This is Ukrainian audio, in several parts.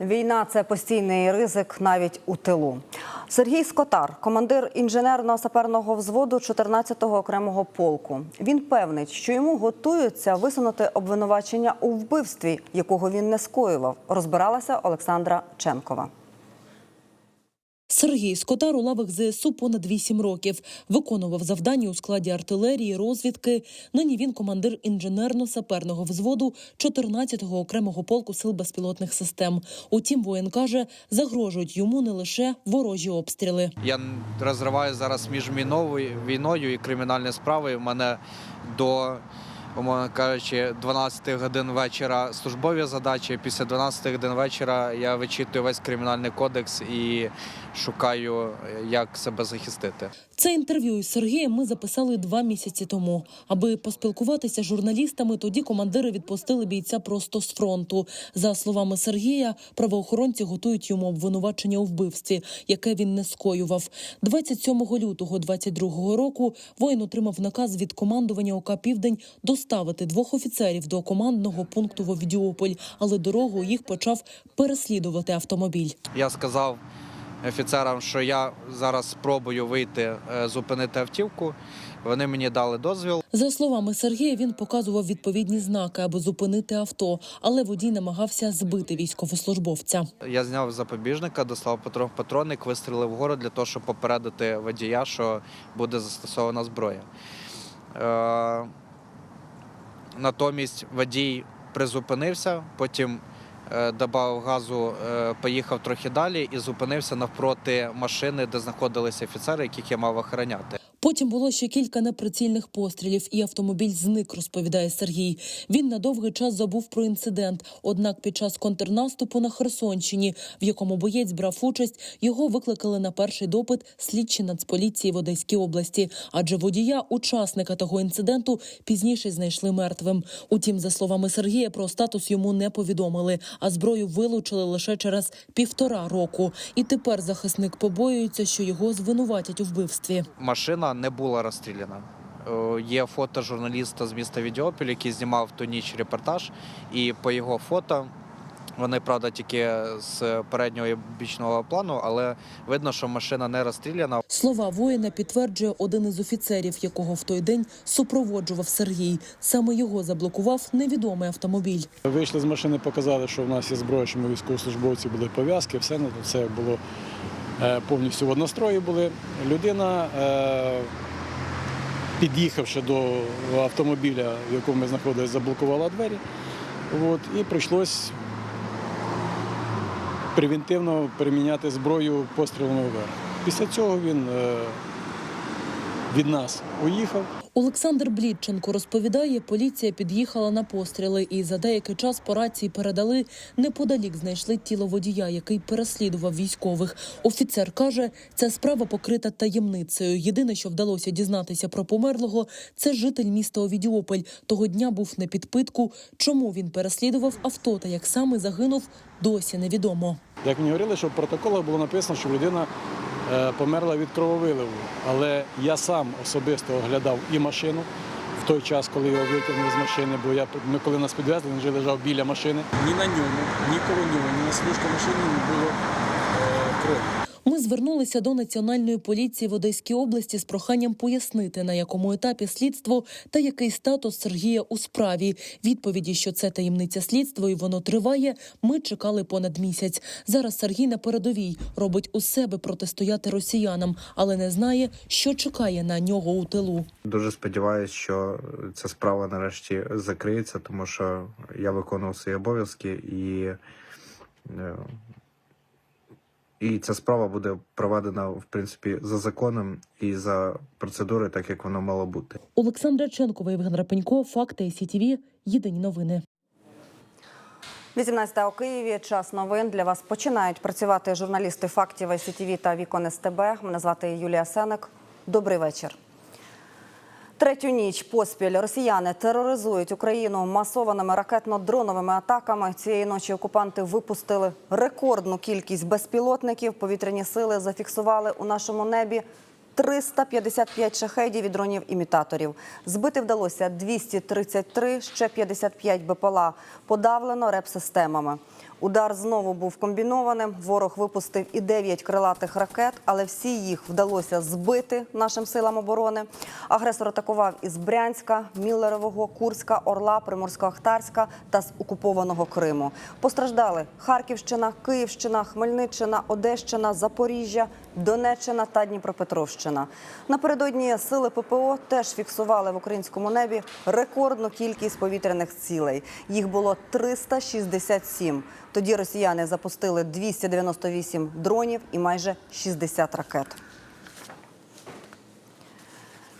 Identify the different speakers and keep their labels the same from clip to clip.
Speaker 1: Війна це постійний ризик навіть у тилу. Сергій Скотар, командир інженерно-саперного взводу 14-го окремого полку. Він певний, що йому готуються висунути обвинувачення у вбивстві, якого він не скоював. Розбиралася Олександра Ченкова.
Speaker 2: Сергій Скотар у лавах ЗСУ понад 8 років. Виконував завдання у складі артилерії, розвідки. Нині він командир інженерно-саперного взводу 14-го окремого полку сил безпілотних систем. Утім, воїн каже, загрожують йому не лише ворожі обстріли.
Speaker 3: Я розриваю зараз між війною і кримінальною справою. У мене до, умовно кажучи, 12 годин вечора службові задачі. Після 12 годин вечора я вичитую весь кримінальний кодекс і шукаю, як себе захистити.
Speaker 2: Це інтерв'ю із Сергієм ми записали два місяці тому. Аби поспілкуватися з журналістами, тоді командири відпустили бійця просто з фронту. За словами Сергія, правоохоронці готують йому обвинувачення у вбивстві, яке він не скоював. 27 лютого 22 року воїн отримав наказ від командування ОК Південь доставити двох офіцерів до командного пункту в Овідіополь, але дорогу їх почав переслідувати автомобіль.
Speaker 3: Я сказав офіцерам, що я зараз спробую вийти, е, зупинити автівку. Вони мені дали дозвіл.
Speaker 2: За словами Сергія, він показував відповідні знаки, аби зупинити авто, але водій намагався збити військовослужбовця.
Speaker 3: Я зняв запобіжника, дослав патрон патронник, вистрілив вгору для того, щоб попередити водія, що буде застосована зброя. Е, натомість водій призупинився, потім додав газу, е, поїхав трохи далі і зупинився навпроти машини, де знаходилися офіцери, яких я мав охороняти.
Speaker 2: Потім було ще кілька неприцільних пострілів, і автомобіль зник, розповідає Сергій. Він на довгий час забув про інцидент. Однак під час контрнаступу на Херсонщині, в якому боєць брав участь, його викликали на перший допит слідчі Нацполіції в Одеській області. Адже водія, учасника того інциденту, пізніше знайшли мертвим. Утім, за словами Сергія, про статус йому не повідомили, а зброю вилучили лише через півтора року. І тепер захисник побоюється, що його звинуватять у вбивстві.
Speaker 3: Машина не була розстріляна. Е, Є фото журналіста з міста Відіопіль, який знімав ту ніч репортаж, і по його фото. Вони, правда, тільки з переднього і бічного плану, але видно, що машина не розстріляна.
Speaker 2: Слова воїна підтверджує один із офіцерів, якого в той день супроводжував Сергій. Саме його заблокував невідомий автомобіль.
Speaker 4: Вийшли з машини, показали, що в нас є зброя, що ми військовослужбовці були пов'язки, все ну, все було повністю в однострої були. Людина, е, під'їхавши до автомобіля, в якому ми знаходилися, заблокувала двері. От, і прийшлось превентивно приміняти зброю пострілами вверх. Після цього він е, від нас уїхав.
Speaker 2: Олександр Блідченко розповідає, поліція під'їхала на постріли і за деякий час по рації передали неподалік знайшли тіло водія, який переслідував військових. Офіцер каже, ця справа покрита таємницею. Єдине, що вдалося дізнатися про померлого, це житель міста Овідіополь. Того дня був на підпитку. Чому він переслідував авто та як саме загинув, досі невідомо.
Speaker 4: Як мені говорили, що в протоколах було написано, що людина померла від крововиливу. Але я сам особисто оглядав і машину в той час, коли його витягнули з машини, бо я ми коли нас підвезли, він вже лежав біля машини. Ні на ньому, ні коло нього, ні на служку машини не було е, крові.
Speaker 2: Звернулися до національної поліції в Одеській області з проханням пояснити, на якому етапі слідство та який статус Сергія у справі. Відповіді, що це таємниця слідства і воно триває. Ми чекали понад місяць. Зараз Сергій на передовій робить усе, би протистояти росіянам, але не знає, що чекає на нього у тилу.
Speaker 5: Дуже сподіваюся, що ця справа нарешті закриється, тому що я виконував свої обов'язки і, е, і ця справа буде проведена в принципі за законом і за процедурою, так як воно мало бути.
Speaker 2: Олександра Ченкова, Євген Рапенько, Факти СІТВ. Єдині новини.
Speaker 1: 18 у Києві. Час новин для вас починають працювати журналісти фактів СІТВ та Вікон СТБ. Мене звати Юлія Сенек. Добрий вечір. Третю ніч поспіль росіяни тероризують Україну масованими ракетно-дроновими атаками. Цієї ночі окупанти випустили рекордну кількість безпілотників. Повітряні сили зафіксували у нашому небі 355 шахедів і дронів-імітаторів. Збити вдалося 233, ще 55 БПЛА. Подавлено реп-системами. Удар знову був комбінованим. Ворог випустив і 9 крилатих ракет, але всі їх вдалося збити нашим силам оборони. Агресор атакував із Брянська, Міллерового, Курська, Орла, Приморсько-Ахтарська та з окупованого Криму. Постраждали Харківщина, Київщина, Хмельниччина, Одещина, Запоріжжя, Донеччина та Дніпропетровщина. Напередодні сили ППО теж фіксували в українському небі рекордну кількість повітряних цілей. Їх було 367. Тоді росіяни запустили 298 дронів і майже 60 ракет.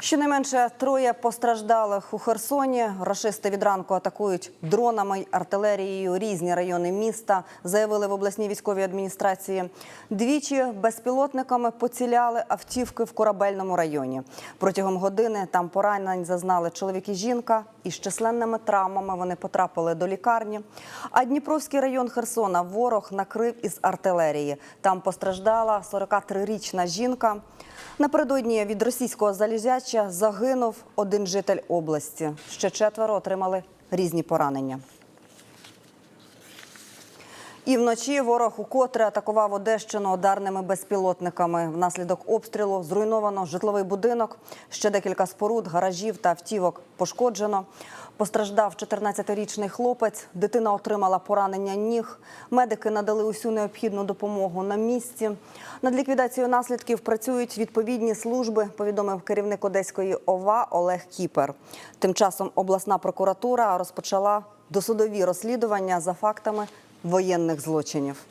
Speaker 1: Щонайменше троє постраждалих у Херсоні. Рашисти від ранку атакують дронами й артилерією різні райони міста, заявили в обласній військовій адміністрації. Двічі безпілотниками поціляли автівки в корабельному районі. Протягом години там поранень зазнали чоловік і жінка, і з численними травмами вони потрапили до лікарні. А Дніпровський район Херсона ворог накрив із артилерії. Там постраждала 43-річна жінка. Напередодні від російського залізяча загинув один житель області. Ще четверо отримали різні поранення. І вночі ворог укотре атакував Одещину ударними безпілотниками. Внаслідок обстрілу зруйновано житловий будинок. Ще декілька споруд, гаражів та автівок пошкоджено. Постраждав 14-річний хлопець. Дитина отримала поранення ніг. Медики надали усю необхідну допомогу на місці. Над ліквідацією наслідків працюють відповідні служби. Повідомив керівник Одеської ОВА Олег Кіпер. Тим часом обласна прокуратура розпочала досудові розслідування за фактами воєнних злочинів.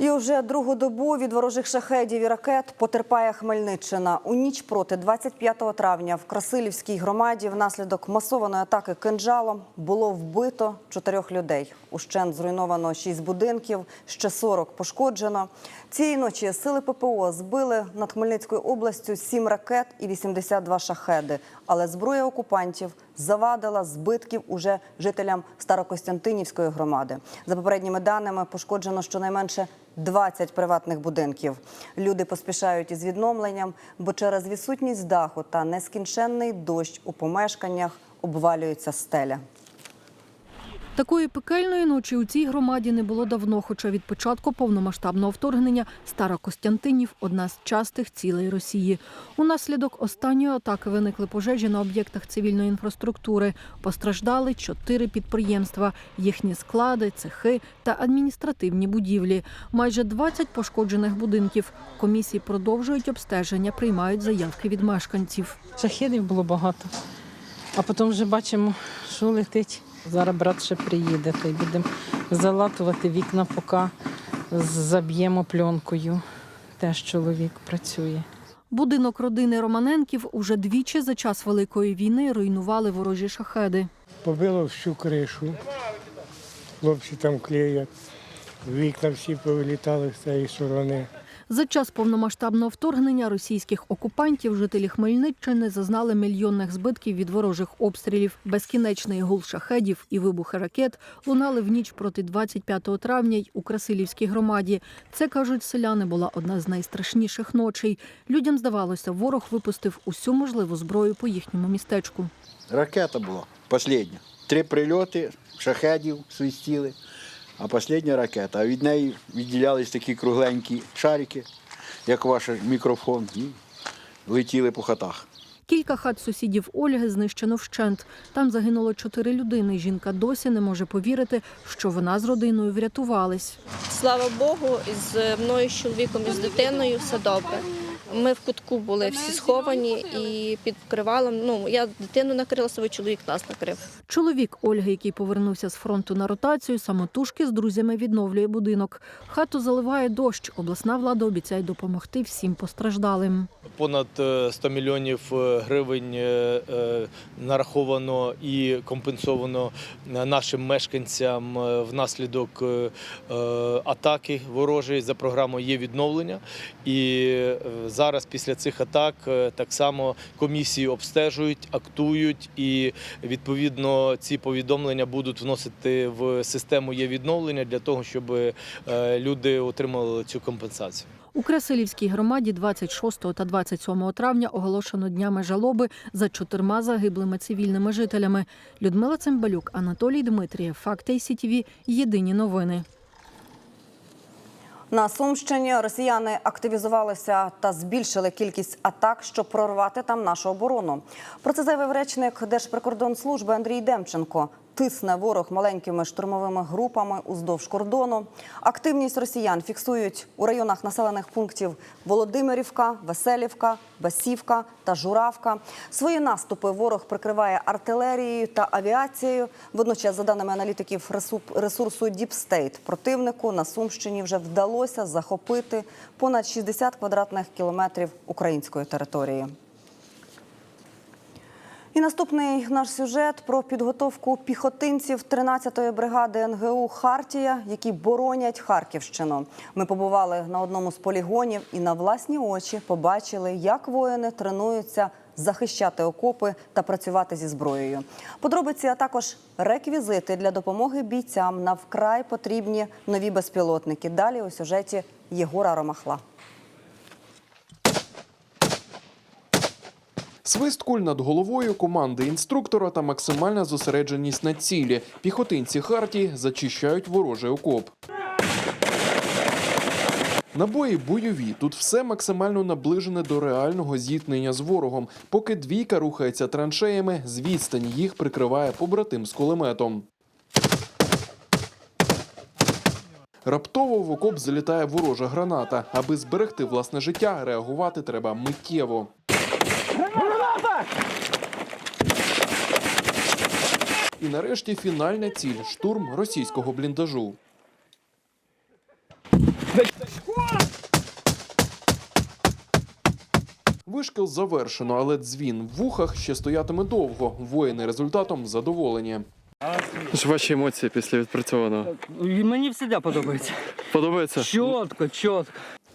Speaker 1: І вже другу добу від ворожих шахедів і ракет потерпає Хмельниччина. У ніч проти 25 травня в Красилівській громаді внаслідок масованої атаки кинджалом було вбито чотирьох людей. Ущент зруйновано шість будинків, ще 40 пошкоджено. Цієї ночі сили ППО збили над Хмельницькою областю сім ракет і 82 шахеди. Але зброя окупантів завадила збитків уже жителям Старокостянтинівської громади. За попередніми даними пошкоджено щонайменше 20 приватних будинків. Люди поспішають із відновленням, бо через відсутність даху та нескінченний дощ у помешканнях обвалюється стеля.
Speaker 6: Такої пекельної ночі у цій громаді не було давно, хоча від початку повномасштабного вторгнення Стара Костянтинів одна з частих цілей Росії. Унаслідок останньої атаки виникли пожежі на об'єктах цивільної інфраструктури. Постраждали чотири підприємства, їхні склади, цехи та адміністративні будівлі. Майже 20 пошкоджених будинків. Комісії продовжують обстеження, приймають заявки від мешканців.
Speaker 7: Шахедів було багато. А потім вже бачимо, що летить. Зараз брат ще приїде, та й будемо залатувати вікна, поки заб'ємо пленкою. Теж чоловік працює.
Speaker 6: Будинок родини Романенків уже двічі за час Великої війни руйнували ворожі шахеди.
Speaker 8: Побило всю кришу. Хлопці там клеять. Вікна всі повилітали з цієї сторони.
Speaker 6: За час повномасштабного вторгнення російських окупантів жителі Хмельниччини зазнали мільйонних збитків від ворожих обстрілів. Безкінечний гул шахедів і вибухи ракет лунали в ніч проти 25 травня й у Красилівській громаді. Це кажуть селяни, була одна з найстрашніших ночей. Людям здавалося, ворог випустив усю можливу зброю по їхньому містечку.
Speaker 9: Ракета була остання. Три прильоти, шахедів свистіли, а остання ракета. А від неї відділялись такі кругленькі шарики, як ваш мікрофон, і летіли по хатах.
Speaker 6: Кілька хат сусідів Ольги знищено вщент. Там загинуло чотири людини. Жінка досі не може повірити, що вона з родиною врятувались.
Speaker 10: Слава Богу, з мною з чоловіком і з дитиною все добре. Ми в кутку були всі сховані і під покривалом. Ну я дитину накрила, свій чоловік нас накрив.
Speaker 6: Чоловік Ольги, який повернувся з фронту на ротацію, самотужки з друзями відновлює будинок. Хату заливає дощ. Обласна влада обіцяє допомогти всім постраждалим.
Speaker 11: Понад е, 100 мільйонів е, гривень е, е, нараховано і компенсовано е, нашим мешканцям е, внаслідок е, е, атаки ворожої за програмою є відновлення. І е, зараз після цих атак е, так само комісії обстежують, актують і відповідно ці повідомлення будуть вносити в систему є відновлення для того, щоб е, люди отримали цю компенсацію.
Speaker 6: У Красилівській громаді 26 та 27 травня оголошено днями жалоби за чотирма загиблими цивільними жителями. Людмила Цимбалюк, Анатолій Дмитрієв, Факти СІТВ. Єдині новини.
Speaker 1: На Сумщині росіяни активізувалися та збільшили кількість атак, щоб прорвати там нашу оборону. Про це заявив речник Держприкордонслужби Андрій Демченко. Тисне ворог маленькими штурмовими групами уздовж кордону. Активність росіян фіксують у районах населених пунктів Володимирівка, Веселівка, Басівка та Журавка. Свої наступи ворог прикриває артилерією та авіацією. Водночас, за даними аналітиків ресу- ресурсу State, противнику на Сумщині вже вдалося захопити понад 60 квадратних кілометрів української території. І наступний наш сюжет про підготовку піхотинців 13-ї бригади НГУ Хартія, які боронять Харківщину. Ми побували на одному з полігонів і на власні очі побачили, як воїни тренуються захищати окопи та працювати зі зброєю. Подробиці, а також реквізити для допомоги бійцям на вкрай потрібні нові безпілотники. Далі у сюжеті Єгора Ромахла.
Speaker 12: Свист куль над головою, команди інструктора та максимальна зосередженість на цілі. Піхотинці Харті зачищають ворожий окоп. Набої бойові. Тут все максимально наближене до реального зіткнення з ворогом. Поки двійка рухається траншеями, з відстані їх прикриває побратим з кулеметом. Раптово в окоп залітає ворожа граната. Аби зберегти власне життя, реагувати треба миттєво. І нарешті фінальна ціль штурм російського бліндажу. Вишкіл завершено, але дзвін в вухах ще стоятиме довго. Воїни результатом задоволені.
Speaker 13: Ваші емоції після відпрацьованого
Speaker 14: Мені завжди подобається.
Speaker 13: подобається?
Speaker 14: Чітко, чітко.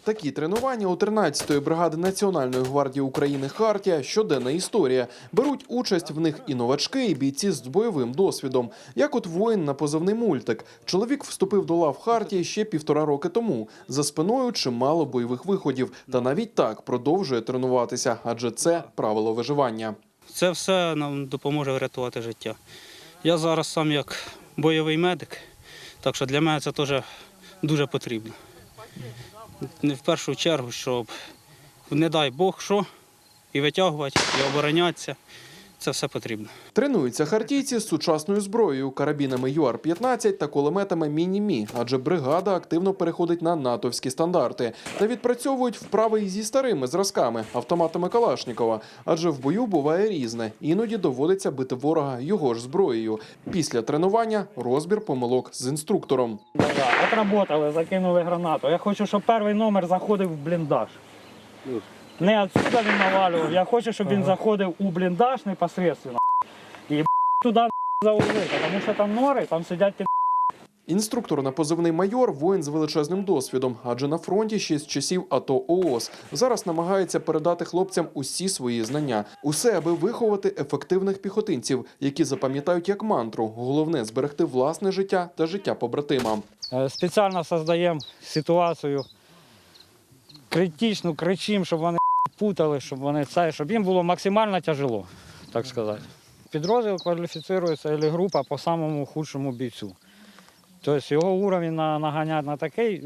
Speaker 12: Такі тренування у 13-ї бригади Національної гвардії України Хартія щоденна історія. Беруть участь в них і новачки, і бійці з бойовим досвідом. Як от воїн на позивний мультик. Чоловік вступив до лав Хартії ще півтора роки тому. За спиною чимало бойових виходів, та навіть так продовжує тренуватися, адже це правило виживання.
Speaker 14: Це все нам допоможе врятувати життя. Я зараз сам як бойовий медик, так що для мене це теж дуже потрібно. Не в першу чергу, щоб не дай Бог що, і витягувати, і оборонятися. Це все потрібно.
Speaker 12: Тренуються хартійці з сучасною зброєю, карабінами ЮАР-15 та кулеметами Міні-Мі, адже бригада активно переходить на натовські стандарти та відпрацьовують вправи і зі старими зразками, автоматами Калашнікова. Адже в бою буває різне. Іноді доводиться бити ворога його ж зброєю. Після тренування розбір помилок з інструктором.
Speaker 14: Отработали, закинули гранату. Я хочу, щоб перший номер заходив в бліндаж. Не відсюди він навалював. Я хочу, щоб він заходив у бліндаж непосредственно. І туди заулити, тому що там нори, там сидять під
Speaker 12: Інструктор на позивний майор воїн з величезним досвідом, адже на фронті ще з часів АТО ООС. Зараз намагається передати хлопцям усі свої знання, усе аби виховати ефективних піхотинців, які запам'ятають як мантру. Головне зберегти власне життя та життя побратима.
Speaker 14: Е, Спеціально создаємо ситуацію критичну, кричимо, щоб вони путали, щоб вони це, щоб їм було максимально тяжело, так сказати. Підрозділ кваліфіцирується або група по самому худшому бійцю. Тобто його уровень на- наганять на такий,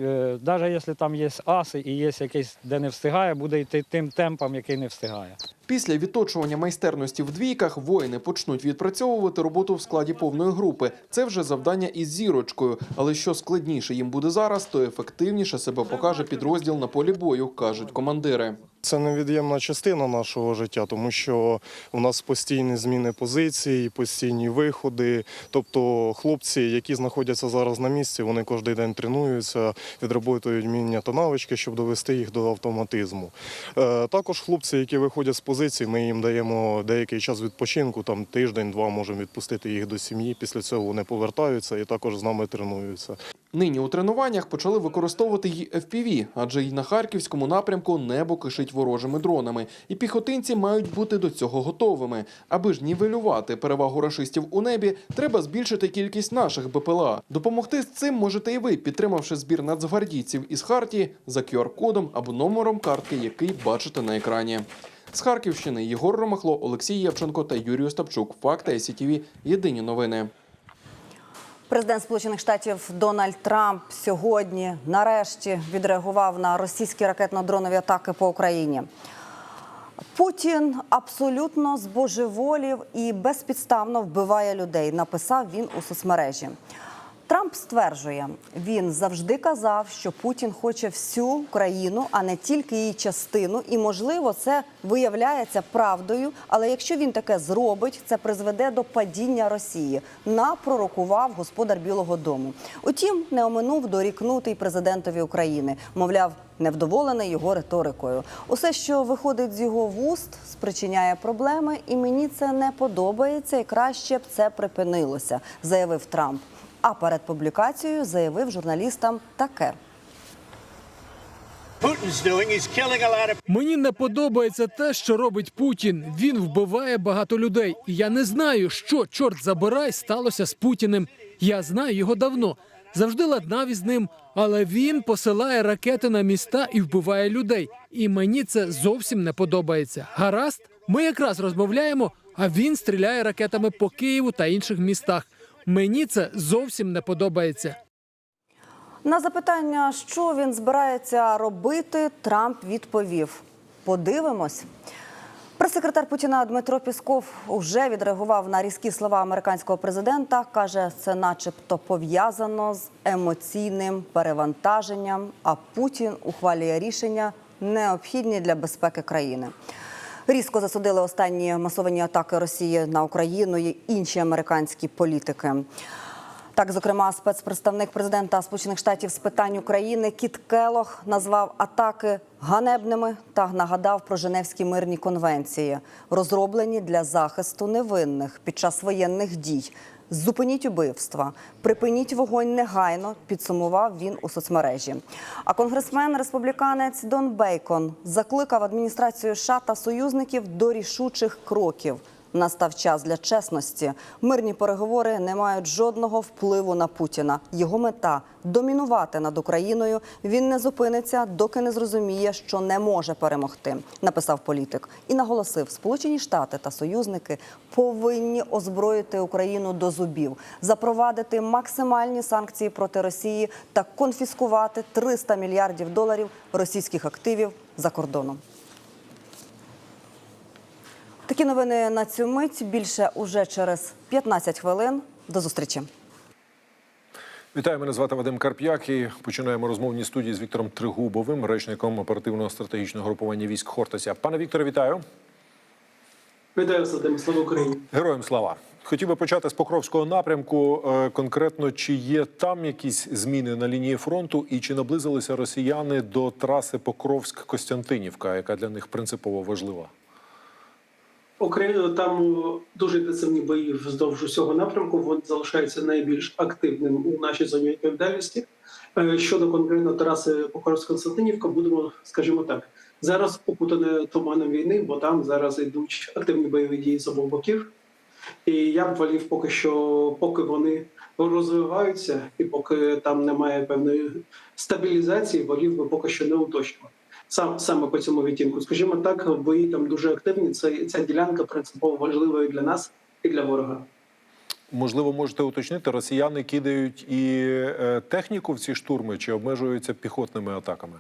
Speaker 14: навіть якщо там є аси і є якийсь, де не встигає, буде йти тим темпом, який не встигає.
Speaker 12: Після відточування майстерності в двійках воїни почнуть відпрацьовувати роботу в складі повної групи. Це вже завдання із зірочкою. Але що складніше їм буде зараз, то ефективніше себе покаже підрозділ на полі бою, кажуть командири.
Speaker 15: Це невід'ємна частина нашого життя, тому що у нас постійні зміни позицій, постійні виходи. Тобто хлопці, які знаходяться зараз на місці, вони кожен день тренуються, відроботують вміння та навички, щоб довести їх до автоматизму. Е, Також хлопці, які виходять з позицій, ми їм даємо деякий час відпочинку, там тиждень-два можемо відпустити їх до сім'ї. Після цього вони повертаються і також з нами тренуються.
Speaker 12: Нині у тренуваннях почали використовувати й FPV, адже й на харківському напрямку небо кишить ворожими дронами, і піхотинці мають бути до цього готовими. Аби ж нівелювати перевагу рашистів у небі, треба збільшити кількість наших БПЛА. Допомогти з цим можете і ви, підтримавши збір нацгвардійців із Хартії за QR-кодом або номером картки, який бачите на екрані. З Харківщини Єгор Ромахло, Олексій Євченко та Юрій Остапчук. Факти СІТВ. Єдині новини.
Speaker 1: Президент Сполучених Штатів Дональд Трамп сьогодні нарешті відреагував на російські ракетно-дронові атаки по Україні. Путін абсолютно збожеволів і безпідставно вбиває людей. Написав він у соцмережі. Трамп стверджує, він завжди казав, що Путін хоче всю країну, а не тільки її частину. І можливо, це виявляється правдою. Але якщо він таке зробить, це призведе до падіння Росії. Напророкував господар Білого Дому. Утім, не оминув дорікнутий президентові України. Мовляв, невдоволений його риторикою. Усе, що виходить з його вуст, спричиняє проблеми, і мені це не подобається, і краще б це припинилося, заявив Трамп. А перед публікацією заявив журналістам таке.
Speaker 16: Мені не подобається те, що робить Путін. Він вбиває багато людей. І я не знаю, що чорт забирай сталося з Путіним. Я знаю його давно. Завжди ладнав із ним, але він посилає ракети на міста і вбиває людей. І мені це зовсім не подобається. Гаразд, ми якраз розмовляємо, а він стріляє ракетами по Києву та інших містах. Мені це зовсім не подобається.
Speaker 1: На запитання, що він збирається робити, Трамп відповів: Подивимось. Прес-секретар Путіна Дмитро Пісков вже відреагував на різкі слова американського президента. каже, це, начебто, пов'язано з емоційним перевантаженням. А Путін ухвалює рішення необхідні для безпеки країни. Різко засудили останні масовані атаки Росії на Україну і інші американські політики. Так, зокрема, спецпредставник президента Сполучених Штатів з питань України Кіт Келох назвав атаки ганебними та нагадав про Женевські мирні конвенції, розроблені для захисту невинних під час воєнних дій. Зупиніть убивства, припиніть вогонь негайно. Підсумував він у соцмережі. А конгресмен республіканець Дон Бейкон закликав адміністрацію США та союзників до рішучих кроків. Настав час для чесності. Мирні переговори не мають жодного впливу на Путіна. Його мета домінувати над Україною. Він не зупиниться, доки не зрозуміє, що не може перемогти. Написав політик і наголосив: Сполучені Штати та союзники повинні озброїти Україну до зубів, запровадити максимальні санкції проти Росії та конфіскувати 300 мільярдів доларів російських активів за кордоном. Такі новини на цю мить більше уже через 15 хвилин. До зустрічі.
Speaker 17: Вітаю, мене звати Вадим Карп'як і починаємо розмовні студії з Віктором Тригубовим, речником оперативного стратегічного групування військ Хортиця. Пане Вікторе, вітаю.
Speaker 18: Вітаю Вадим, слава Україні.
Speaker 17: Героям слава. Хотів би почати з Покровського напрямку. Е, Конкретно, чи є там якісь зміни на лінії фронту, і чи наблизилися росіяни до траси Покровськ-Костянтинівка, яка для них принципово важлива?
Speaker 18: Україна там дуже інтенсивні бої вздовж усього напрямку. Він залишається найбільш активним у нашій зоні відповідальності. Е, Щодо конкретно траси Покровськ-Константинівка, будемо, скажімо так, зараз окутане туманом війни, бо там зараз йдуть активні бойові дії з обох боків. І я б волів поки що, поки вони розвиваються, і поки там немає певної стабілізації, волів би поки що не уточнювати. Сам саме по цьому відтінку, скажімо так, бої там дуже активні. Це ця ділянка принципово важлива і для нас, і для ворога.
Speaker 17: Можливо, можете уточнити, росіяни кидають і е, техніку в ці штурми, чи обмежуються піхотними атаками?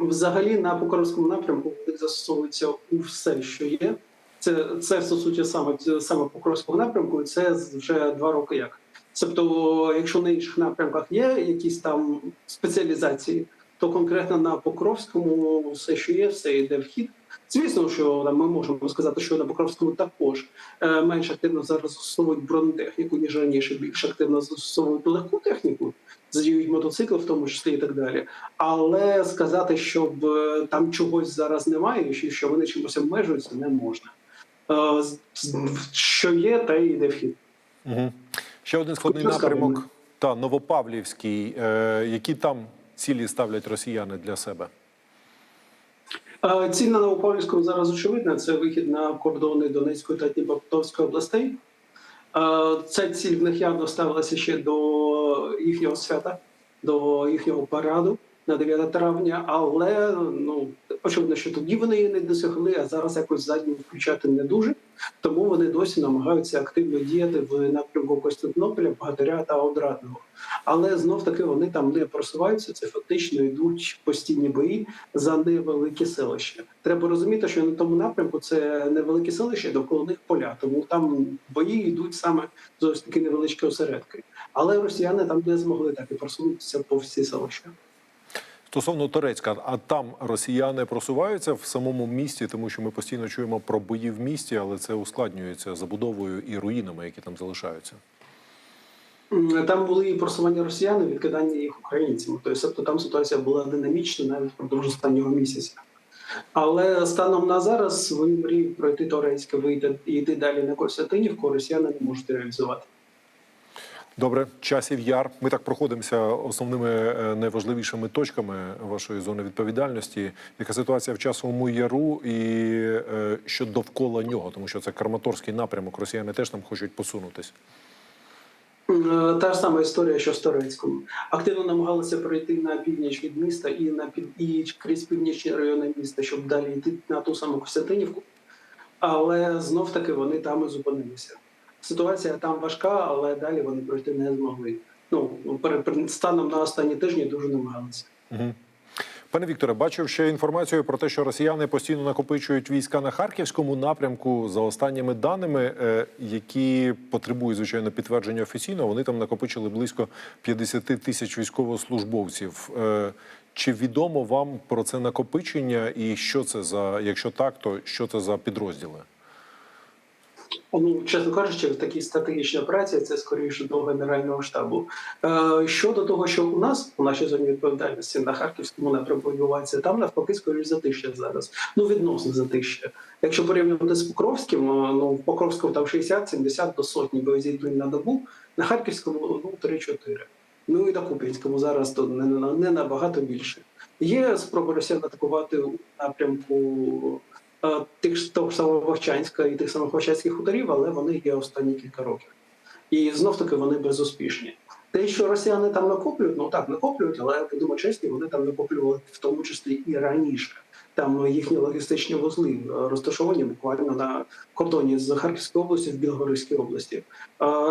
Speaker 18: Взагалі на Покровському напрямку застосовується у все, що є. Це це стосується саме саме Покровського напрямку. і Це вже два роки як. Тобто, якщо на інших напрямках є якісь там спеціалізації, то конкретно на Покровському все, що є, все йде в хід. Звісно, що там, ми можемо сказати, що на Покровському також е, менш активно зараз застосовують бронетехніку, ніж раніше, більш активно застосовують легку техніку, задіють мотоцикли, в тому числі і так далі. Але сказати, щоб е, там чогось зараз немає, і що вони чимось обмежуються, не можна. Е, що є, те й йде в хід.
Speaker 17: Угу. Ще один складний напрямок. та Новопавлівський. Е, Які там цілі ставлять росіяни для себе?
Speaker 18: Ціль на Новопавлівському зараз очевидна. Це вихід на кордони Донецької та Дніпропетровської областей. Ця ціль в них явно ставилася ще до їхнього свята, до їхнього параду на 9 травня. Але ну очевидно, що тоді вони її не досягли, а зараз якось задню включати не дуже. Тому вони досі намагаються активно діяти в напрямку Костянтинополя, Богатиря та Одрадного. Але знов таки вони там не просуваються. Це фактично йдуть постійні бої за невеликі селища. Треба розуміти, що на тому напрямку це невеликі селища, довкола них поля. Тому там бої йдуть саме з ось такі невеличкі осередки. Але росіяни там не змогли так і просунутися по всі селища.
Speaker 17: Стосовно Торецька, а там росіяни просуваються в самому місті, тому що ми постійно чуємо про бої в місті, але це ускладнюється забудовою і руїнами, які там залишаються.
Speaker 18: Там були і просування росіян, і відкидання їх українцями. Тобто там ситуація була динамічна навіть впродовж останнього місяця. Але станом на зараз вони мріють пройти Торецьке, вийти і йти далі на Костянтинівку, росіяни не можуть реалізувати.
Speaker 17: Добре, часів яр. Ми так проходимося основними е, найважливішими точками вашої зони відповідальності. Яка ситуація в часовому яру і е, що довкола нього, тому що це Краматорський напрямок. Росіяни теж там хочуть посунутись.
Speaker 18: Та ж сама історія, що з Торецьком. Активно намагалися пройти на північ від міста і на під і крізь північні райони міста, щоб далі йти на ту саму Костянтинівку. Але знов таки вони там і зупинилися. Ситуація там важка, але далі вони пройти не змогли. Ну станом на останні тижні дуже намагалися.
Speaker 17: Пане Вікторе, бачив ще інформацію про те, що росіяни постійно накопичують війська на харківському напрямку. За останніми даними, е, які потребують звичайно підтвердження офіційно, вони там накопичили близько 50 тисяч військовослужбовців. Е, Чи відомо вам про це накопичення, і що це за, якщо так, то що це за підрозділи?
Speaker 18: Ну, чесно кажучи, такі стратегічні операції це скоріше до генерального штабу. Е, щодо того, що у нас у нашій зоні відповідальності на харківському напрямку відбувається, там навпаки скоріше затища зараз. Ну відносно затища. Якщо порівнювати з Покровським, е, ну в Покровському там 60-70 до сотні боєзіткнень на добу, на харківському ну 3-4. Ну і на Куп'янському зараз то не, не, набагато більше. Є спроба росіян атакувати у напрямку тих того самого Вовчанська і тих самих Вовчанських хуторів, але вони є останні кілька років. І знов таки вони безуспішні. Те, що росіяни там накоплюють, ну так накоплюють, але я думаю, чесні, вони там накоплювали в тому числі і раніше. Там їхні логістичні вузли е, розташовані буквально на кордоні з Харківської області в Білгородській області.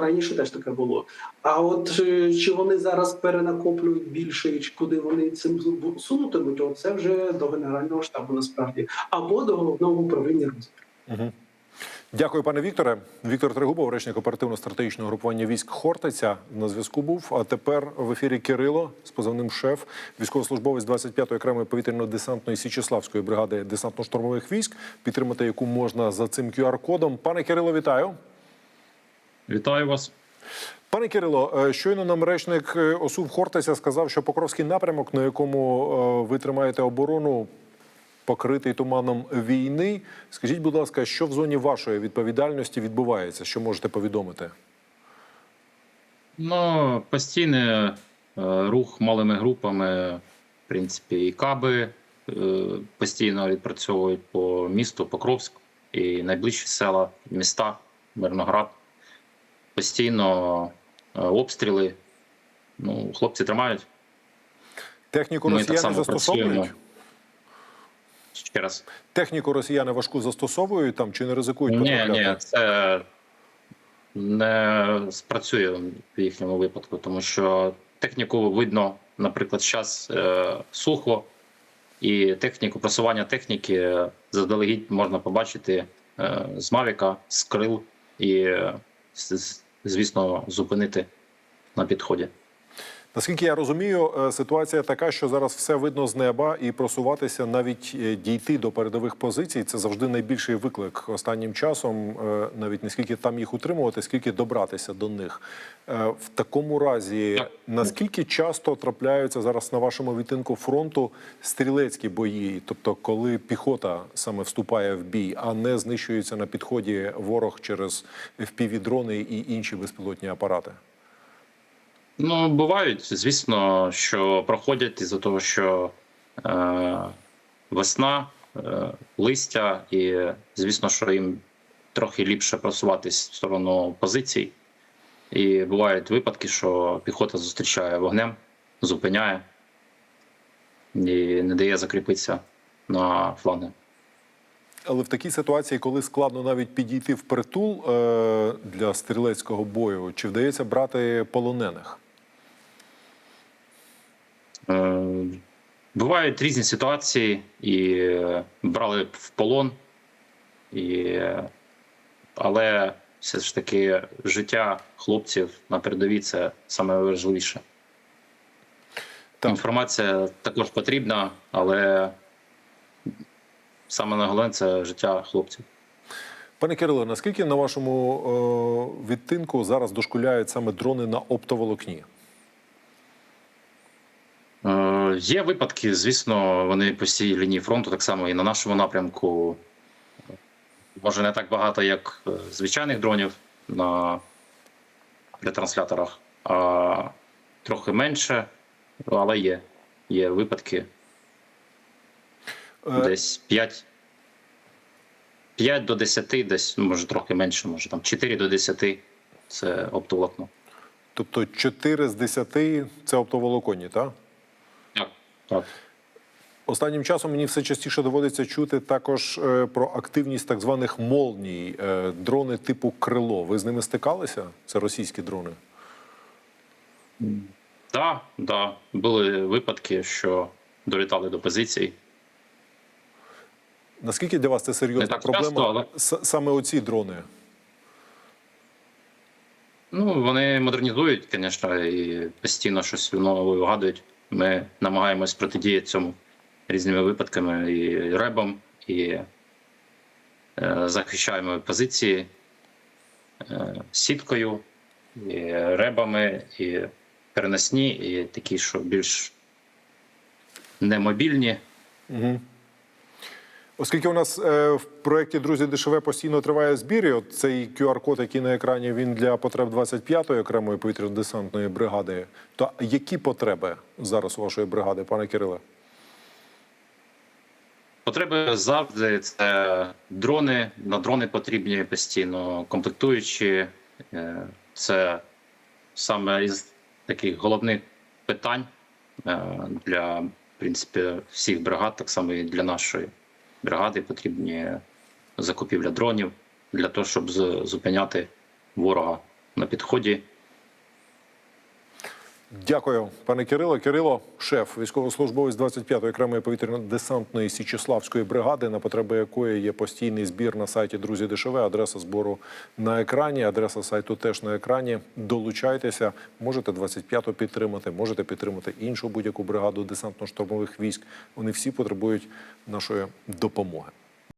Speaker 18: Раніше теж таке було. А от е, чи вони зараз перенакоплюють більше, чи куди вони цим сунутимуть, це вже до генерального штабу насправді або до головного управління розвідки.
Speaker 17: Дякую, пане Вікторе. Віктор Трегубов, речник оперативно-стратегічного групування військ Хортиця, на зв'язку був. А тепер в ефірі Кирило з позивним шеф, військовослужбовець 25-ї окремої повітряно-десантної Січеславської бригади десантно-штурмових військ, підтримати яку можна за цим QR-кодом. Пане Кирило, вітаю.
Speaker 19: Вітаю вас.
Speaker 17: Пане Кирило, е, щойно нам речник е, ОСУВ Хортиця сказав, що Покровський напрямок, на якому е, ви тримаєте оборону, покритий туманом війни. Скажіть, будь ласка, що в зоні вашої відповідальності відбувається? Що можете повідомити?
Speaker 19: Ну, постійний е, рух малими групами, в принципі, і каби е, постійно відпрацьовують по місту Покровськ і найближчі села, міста, Мирноград. Постійно е, обстріли. Ну, хлопці тримають.
Speaker 17: Техніку
Speaker 19: Ми так само
Speaker 17: застосовують?
Speaker 19: працюємо. Ще раз.
Speaker 17: Техніку росіяни важку застосовують там чи не ризикують
Speaker 19: Ні, ні, це не спрацює в їхньому випадку, тому що техніку видно, наприклад, зараз е, сухо, і техніку просування техніки заздалегідь можна побачити е, з Мавіка, з крил і, е, звісно, зупинити на підході.
Speaker 17: Наскільки я розумію, е, ситуація така, що зараз все видно з неба, і просуватися, навіть е, дійти до передових позицій, це завжди найбільший виклик останнім часом. е, Навіть не скільки там їх утримувати, скільки добратися до них. В такому разі, наскільки часто трапляються зараз на вашому відтинку фронту стрілецькі бої, тобто коли піхота саме вступає в бій, а не знищується на підході ворог через FPV-дрони і інші безпілотні апарати?
Speaker 19: Ну, бувають, звісно, що проходять із-за того, що е, весна, е, листя, і звісно, що їм трохи ліпше просуватись в сторону позицій. І бувають випадки, що піхота зустрічає вогнем, зупиняє і не дає закріпитися на фланги.
Speaker 17: Але в такій ситуації, коли складно навіть підійти в притул е, для стрілецького бою, чи вдається брати полонених?
Speaker 19: Е, Бувають різні ситуації, і е, брали в полон, і, е, але все ж таки життя хлопців на передовій це саме важливіше. Інформація також потрібна, але саме головне це життя хлопців.
Speaker 17: Пане Кирило, наскільки на вашому е, відтинку зараз дошкуляють саме дрони на оптоволокні?
Speaker 19: Е, Є випадки, звісно, вони по всій лінії фронту, так само і на нашому напрямку. Може, не так багато, як е, звичайних дронів на ретрансляторах, а трохи менше, але є. Є випадки. Десь 5, 5 до 10, десь, ну, може, трохи менше, може там 4 до 10 це оптоволокно.
Speaker 17: Тобто 4 з 10 це оптоволоконні, так?
Speaker 19: Так.
Speaker 17: Останнім часом мені все частіше доводиться чути також е, про активність так званих молній, е, дрони типу крило. Ви з ними стикалися? Це російські дрони.
Speaker 19: Так, да, були випадки, що долітали до позицій.
Speaker 17: Наскільки для вас це серйозна
Speaker 19: так
Speaker 17: проблема?
Speaker 19: часто, але-
Speaker 17: Саме оці дрони.
Speaker 19: Ну, вони модернізують, звісно, і постійно щось нове вигадують. Ми намагаємось протидіяти цьому різними випадками і ребом, і е, захищаємо позиції е, сіткою, і ребами, і переносні, і такі, що більш немобільні.
Speaker 17: Угу. Оскільки у нас е, в проєкті Друзі ДШВ постійно триває збір, і от цей QR-код, який на екрані, він для потреб 25-ї окремої повітряно-десантної бригади. То які потреби зараз у вашої бригади, пане Кириле?
Speaker 19: Потреби завжди це дрони. На дрони потрібні постійно комплектуючі. Е, Це саме із таких головних питань е, для в принципі, всіх бригад, так само і для нашої бригади потрібні закупівля дронів для того, щоб зупиняти ворога на підході.
Speaker 17: Дякую, пане Кирило. Кирило, шеф, військовослужбовець 25-ї окремої повітряно-десантної Січеславської бригади, на потреби якої є постійний збір на сайті Друзі ДШВ. Адреса збору на екрані, адреса сайту теж на екрані. Долучайтеся, можете 25-ту підтримати, можете підтримати іншу будь-яку бригаду десантно-штурмових військ. Вони всі потребують нашої допомоги.